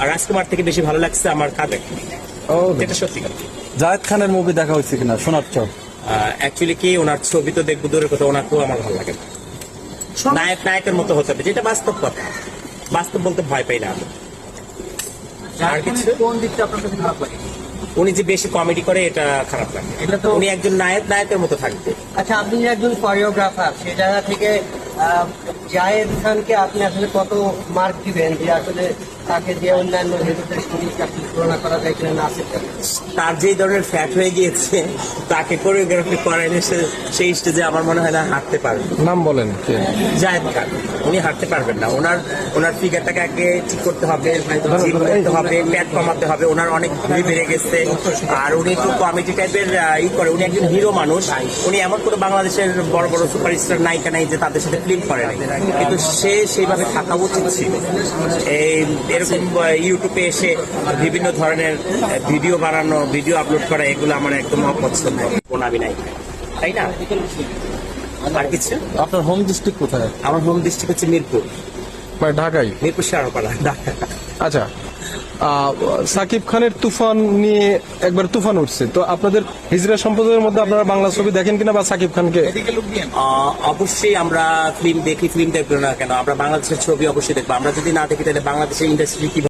আর রাজকুমার থেকে বেশি ভালো লাগছে আমার কাদের? সত্যি কথা। জায়েদ খানের মুভি দেখা হয়েছে কিনা সোনার চর অ্যাকচুয়ালি কি ওনার ছবি তো দেখব দূরের কথা ওনাকেও আমার ভালো লাগে নায়ক নায়কের মতো হতে হবে যেটা বাস্তব কথা। বাস্তব বলতে ভয় পাই না আমি। আর কিছু? কোন দিকটা আপনার কাছে খারাপ লাগে? উনি যে বেশি কমেডি করে এটা খারাপ লাগে। এটা তো- উনি একজন নায়ক নায়কের মতো থাকবে। আচ্ছা আপনি একজন কোরিওগ্রাফার সে জায়গা থেকে জায়েদ খানকে আপনি আসলে কত মার্ক দিবেন যে আসলে তাকে যে অন্যান্য হিরোদের সঙ্গে আপনি তুলনা করা যায় কিনা না সেটা তার যেই ধরনের ফ্যাট হয়ে গিয়েছে তাকে কোরিওগ্রাফি করাইলে সেই স্টেজে আমার মনে হয় না হাঁটতে পারবে। নাম বলেন জায়েদ খান। উনি হাঁটতে পারবেন না। ওনার ওনার ফিগারটাকে আগে ঠিক করতে হবে জিম করতে হবে প্যাট কমাতে হবে ওনার অনেক ভুঁড়ি বেড়ে গেছে। আর উনি একটু কমেডি টাইপের ই করে উনি একজন হিরো মানুষ। উনি এমন কোনো বাংলাদেশের বড় বড় সুপারস্টার নায়িকা নাই যে তাদের সাথে ফিল্ম করে নাই। কিন্তু সে সেইভাবে থাকা উচিত ছিল। এই এরকম ইউটিউবে এসে বিভিন্ন ধরনের ভিডিও বানানো ভিডিও আপলোড করা এগুলো আমার একদম অপছন্দ। কোনাবি নাই। তাই না? আর কিছু। আপনার হোম ডিস্ট্রিক্ট কোথায়? আমার হোম ডিস্ট্রিক্ট হচ্ছে মিরপুর। মানে ঢাকায় মিরপুর শেয়ারপাড়া আচ্ছা। আহ, সাকিব খানের তুফান নিয়ে একবার তুফান উঠছে। তো আপনাদের হিজরা সম্প্রদায়ের মধ্যে আপনারা বাংলা ছবি দেখেন কিনা বা সাকিব খানকে? অবশ্যই আমরা ফিল্ম দেখি ফিল্ম দেখব না কেন? আমরা বাংলাদেশের ছবি অবশ্যই দেখব। আমরা যদি না দেখি তাহলে বাংলাদেশের ইন্ডাস্ট্রি কি